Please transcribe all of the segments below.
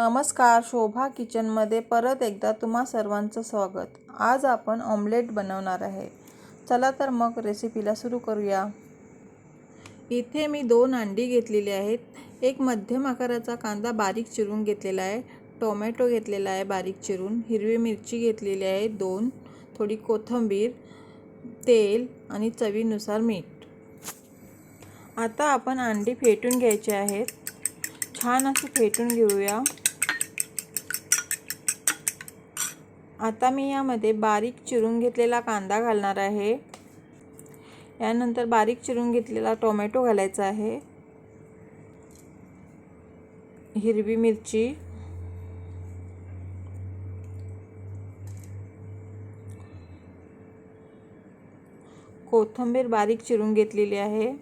नमस्कार शोभा किचनमध्ये परत एकदा तुम्हा सर्वांचं स्वागत. आज आपण ऑमलेट बनवणार आहे. चला तर मग रेसिपीला सुरू करूया. इथे मी दोन अंडी घेतलेली आहेत. एक मध्यम आकाराचा कांदा बारीक चिरून घेतलेला आहे. टोमॅटो घेतलेला आहे बारीक चिरून. हिरवी मिरची घेतलेली आहे दोन. थोडी कोथिंबीर तेल आणि चवीनुसार मीठ. आता आपण अंडी फेटून घ्यायचे आहेत. छान असे फेटून घेऊया. आता मी यामध्ये बारीक चिरून घेतलेला कांदा घालणार आहे. यानंतर बारीक चिरून घेतलेला टोमॅटो घालायचा आहे. हिरवी मिरची. कोथिंबीर बारीक चिरून घेतलेली आहे.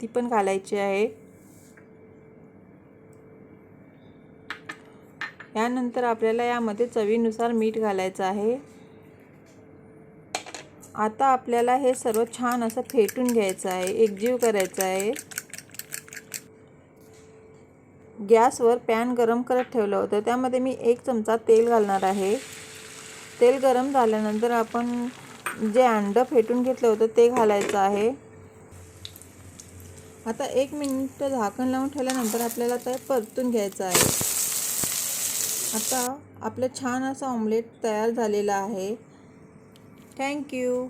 ती पण घालायची आहे. यानंतर आपल्याला यामध्ये चवीनुसार मीठ घालायचं आहे. आता आपल्याला हे सर्व छान असं फेटून घ्यायचं आहे. एकजीव करायचं आहे. गॅसवर पॅन गरम करत ठेवलं होतं. त्यामध्ये मी एक चमचा तेल घालणार आहे. तेल गरम झाल्यानंतर आपण जे अंडं फेटून घेतलं होतं ते घालायचं आहे. आता एक मिनिट झाकण लावून ठेवल्यानंतर आपल्याला ते परतून घ्यायचं आहे. आता आपलं छान असं ऑमलेट तयार झालेलं आहे. थँक्यू